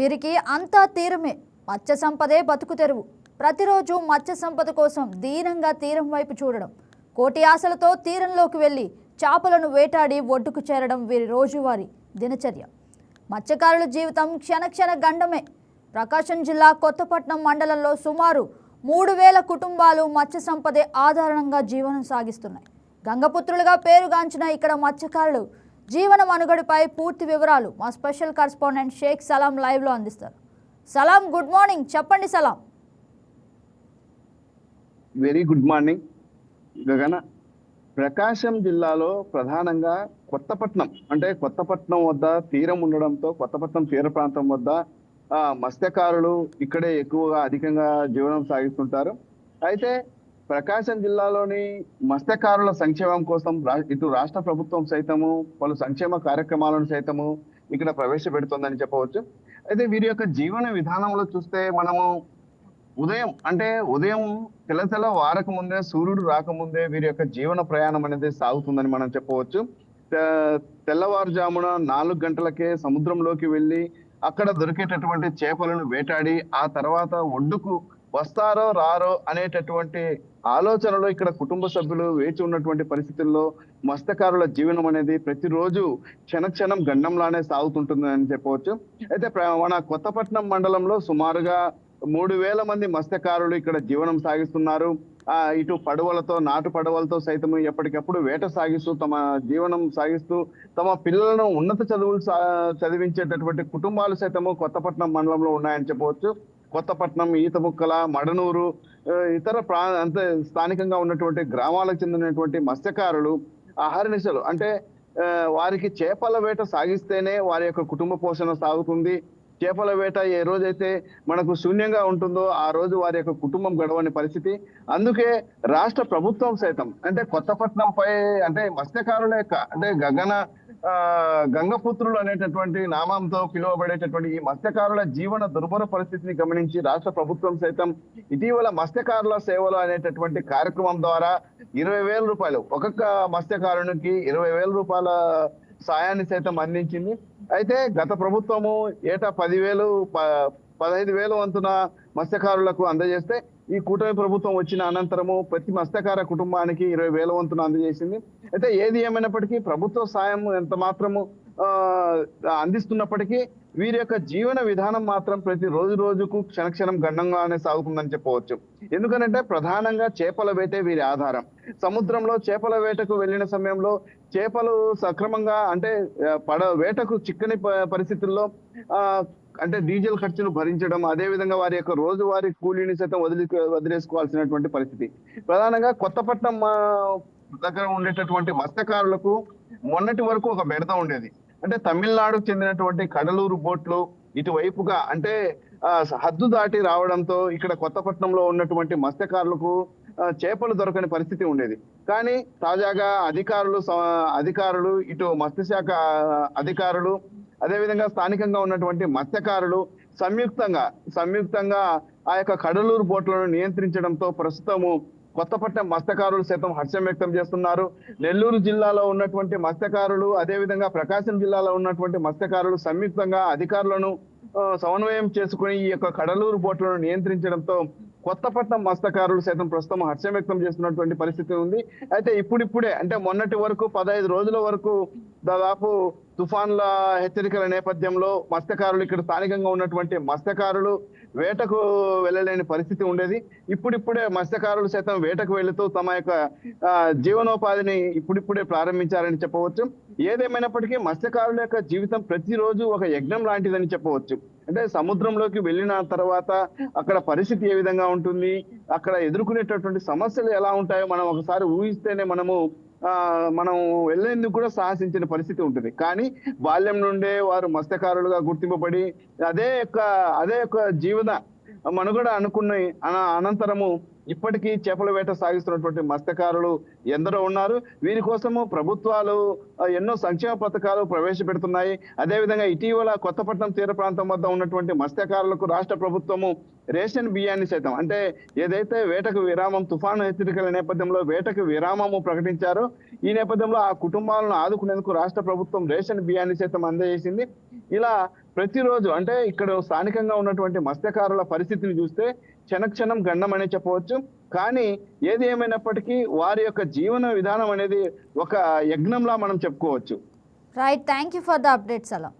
వీరికి అంతా తీరమే. మత్స్య సంపదే బతుకు తెరువు. ప్రతిరోజు మత్స్య సంపద కోసం దీనంగా తీరం వైపు చూడడం. కోటి ఆశలతో తీరంలోకి వెళ్ళి చేపలను వేటాడి ఒడ్డుకు చేరడం వీరి రోజువారీ దినచర్య. మత్స్యకారుల జీవితం క్షణక్షణ గండమే. ప్రకాశం జిల్లా కొత్తపట్నం మండలంలో సుమారు మూడు వేల కుటుంబాలు మత్స్య సంపదే ఆధారంగా జీవనం సాగిస్తున్నాయి. గంగపుత్రులుగా పేరుగాంచిన ఇక్కడ మత్స్యకారులు జీవన మనుగడపై పూర్తి వివరాలు మా స్పెషల్ కరస్పాండెంట్ షేక్ సలాం లైవ్లో అందిస్తారు. Salam good morning. చెప్పండి సలాం. Very good morning. గగన ప్రకాశం జిల్లాలో ప్రధానంగా కొత్తపట్నం అంటే కొత్తపట్నం వద్ద తీరం ఉండడంతో కొత్తపట్నం తీర ప్రాంతం వద్ద మత్స్యకారులు ఇక్కడే ఎక్కువగా అధికంగా జీవనం సాగిస్తుంటారు. అయితే ప్రకాశం జిల్లాలోని మత్స్యకారుల సంక్షేమం కోసం రా- ఇటు రాష్ట్ర ప్రభుత్వం సైతము పలు సంక్షేమ కార్యక్రమాలను సైతము ఇక్కడ ప్రవేశపెడుతోందని చెప్పవచ్చు. అయితే వీరి యొక్క జీవన విధానంలో చూస్తే మనము ఉదయం అంటే ఉదయం తెల్ల తెల్ల వారక ముందే సూర్యుడు రాకముందే వీరి యొక్క జీవన ప్రయాణం అనేది సాగుతుందని మనం చెప్పవచ్చు. తెల్లవారుజామున నాలుగు గంటలకే సముద్రంలోకి వెళ్ళి అక్కడ దొరికేటటువంటి చేపలను వేటాడి ఆ తర్వాత ఒడ్డుకు వస్తారో రారో అనేటటువంటి ఆలోచనలో ఇక్కడ కుటుంబ సభ్యులు వేచి ఉన్నటువంటి పరిస్థితుల్లో మత్స్యకారుల జీవనం అనేది ప్రతిరోజు క్షణక్షణం గండంలానే సాగుతుంటుంది అని చెప్పవచ్చు. అయితే మన కొత్తపట్నం మండలంలో సుమారుగా మూడు వేల మంది మత్స్యకారులు ఇక్కడ జీవనం సాగిస్తున్నారు. ఆ ఇటు పడవలతో నాటు పడవలతో సైతం ఎప్పటికప్పుడు వేట సాగిస్తూ తమ జీవనం సాగిస్తూ తమ పిల్లలను ఉన్నత చదువులు సా- చదివించేటటువంటి కుటుంబాలు సైతము కొత్తపట్నం మండలంలో ఉన్నాయని చెప్పవచ్చు. కొత్తపట్నం ఈతముక్కల మడనూరు ఇతర ప్రా అంత స్థానికంగా ఉన్నటువంటి గ్రామాలకు చెందినటువంటి మత్స్యకారులు ఆహారనిశలు అంటే వారికి చేపల వేట సాగిస్తేనే వారి యొక్క కుటుంబ పోషణ సాగుతుంది. చేపల వేట ఏ రోజైతే మనకు శూన్యంగా ఉంటుందో ఆ రోజు వారి యొక్క కుటుంబం గడవని పరిస్థితి. అందుకే రాష్ట్ర ప్రభుత్వం సైతం అంటే కొత్తపట్నంపై అంటే మత్స్యకారుల యొక్క అంటే గగన గంగపుత్రులు అనేటటువంటి నామంతో పిలువబడేటటువంటి ఈ మత్స్యకారుల జీవన దుర్భర పరిస్థితిని గమనించి రాష్ట్ర ప్రభుత్వం సైతం ఇటీవల మత్స్యకారుల సేవలు అనేటటువంటి కార్యక్రమం ద్వారా ఇరవై వేల రూపాయలు ఒక్కొక్క మత్స్యకారునికి ఇరవై వేల రూపాయల సాయాన్ని సైతం అందించింది. అయితే గత ప్రభుత్వము ఏటా పదివేలు ప- పదహైదు వేల వంతున మత్స్యకారులకు అందజేస్తే ఈ కూటమి ప్రభుత్వం వచ్చిన అనంతరము ప్రతి మత్స్యకార కుటుంబానికి ఇరవై వేల వంతున అందజేసింది. అయితే ఏది ఏమైనప్పటికీ ప్రభుత్వ సాయం ఎంత మాత్రము ఆ, అందిస్తున్నప్పటికీ వీరి యొక్క జీవన విధానం మాత్రం ప్రతి రోజు రోజుకు క్షణక్షణం గండంగానే సాగుతుందని చెప్పవచ్చు. ఎందుకనంటే ప్రధానంగా చేపల వేటే వీరి ఆధారం. సముద్రంలో చేపల వేటకు వెళ్ళిన సమయంలో చేపలు సక్రమంగా అంటే పడ వేటకు చిక్కని ప- పరిస్థితుల్లో ఆ అంటే డీజిల్ ఖర్చును భరించడం అదే విధంగా వారి యొక్క రోజువారీ కూలీని సైతం వదిలి వదిలేసుకోవాల్సినటువంటి పరిస్థితి. ప్రధానంగా కొత్తపట్నం దగ్గర ఉండేటటువంటి మత్స్యకారులకు మొన్నటి వరకు ఒక బెడద ఉండేది. అంటే తమిళనాడుకు చెందినటువంటి కడలూరు బోట్లు ఇటువైపుగా అంటే హద్దు దాటి రావడంతో ఇక్కడ కొత్తపట్నంలో ఉన్నటువంటి మత్స్యకారులకు చేపలు దొరకని పరిస్థితి ఉండేది. కానీ తాజాగా అధికారులు అధికారులు ఇటు మత్స్యశాఖ అధికారులు అదేవిధంగా స్థానికంగా ఉన్నటువంటి మత్స్యకారులు సంయుక్తంగా సంయుక్తంగా ఆ యొక్క కడలూరు బోట్లను నియంత్రించడంతో ప్రస్తుతము కొత్తపట్నం మత్స్యకారులు సైతం హర్షం వ్యక్తం చేస్తున్నారు. నెల్లూరు జిల్లాలో ఉన్నటువంటి మత్స్యకారులు అదేవిధంగా ప్రకాశం జిల్లాలో ఉన్నటువంటి మత్స్యకారులు సంయుక్తంగా అధికారులను సమన్వయం చేసుకుని ఈ యొక్క కడలూరు బోట్లను నియంత్రించడంతో కొత్తపట్నం మత్స్యకారులు సైతం ప్రస్తుతం హర్షం వ్యక్తం చేస్తున్నటువంటి పరిస్థితి ఉంది. అయితే ఇప్పుడిప్పుడే అంటే మొన్నటి వరకు పదహైదు రోజుల వరకు దాదాపు తుఫాన్ల హెచ్చరికల నేపథ్యంలో మత్స్యకారులు ఇక్కడ స్థానికంగా ఉన్నటువంటి మత్స్యకారులు వేటకు వెళ్ళలేని పరిస్థితి ఉండేది. ఇప్పుడిప్పుడే మత్స్యకారులు సైతం వేటకు వెళుతూ తమ యొక్క జీవనోపాధిని ఇప్పుడిప్పుడే ప్రారంభించారని చెప్పవచ్చు. ఏదేమైనప్పటికీ మత్స్యకారుల యొక్క జీవితం ప్రతిరోజు ఒక యజ్ఞం లాంటిదని చెప్పవచ్చు. అంటే సముద్రంలోకి వెళ్ళిన తర్వాత అక్కడ పరిస్థితి ఏ విధంగా ఉంటుంది అక్కడ ఎదుర్కొనేటటువంటి సమస్యలు ఎలా ఉంటాయో మనం ఒకసారి ఊహిస్తేనే మనము మనం వెళ్ళేందుకు కూడా సాహసించిన పరిస్థితి ఉంటుంది. కానీ బాల్యం నుండే వారు మత్స్యకారులుగా గుర్తింపబడి అదే యొక్క అదే యొక్క జీవన మనుగడ అనుకున్న అన- అనంతరము ఇప్పటికీ చేపల వేట సాగిస్తున్నటువంటి మత్స్యకారులు ఎందరో ఉన్నారు. వీరి కోసము ప్రభుత్వాలు ఎన్నో సంక్షేమ పథకాలు ప్రవేశపెడుతున్నాయి. అదేవిధంగా ఇటీవల కొత్తపట్నం తీర ప్రాంతం వద్ద ఉన్నటువంటి మత్స్యకారులకు రాష్ట్ర ప్రభుత్వము రేషన్ బియ్యాన్ని సైతం అంటే ఏదైతే వేటకు విరామం తుఫాను హెచ్చరికల నేపథ్యంలో వేటకు విరామము ప్రకటించారో ఈ నేపథ్యంలో ఆ కుటుంబాలను ఆదుకునేందుకు రాష్ట్ర ప్రభుత్వం రేషన్ బియ్యాన్ని సైతం అందజేసింది. ఇలా ప్రతిరోజు అంటే ఇక్కడ స్థానికంగా ఉన్నటువంటి మత్స్యకారుల పరిస్థితిని చూస్తే క్షణక్షణం గండం అనే చెప్పవచ్చు. కానీ ఏది ఏమైనప్పటికీ వారి యొక్క జీవన విధానం అనేది ఒక యజ్ఞంలా మనం చెప్పుకోవచ్చు. Right thank you for the updates అలా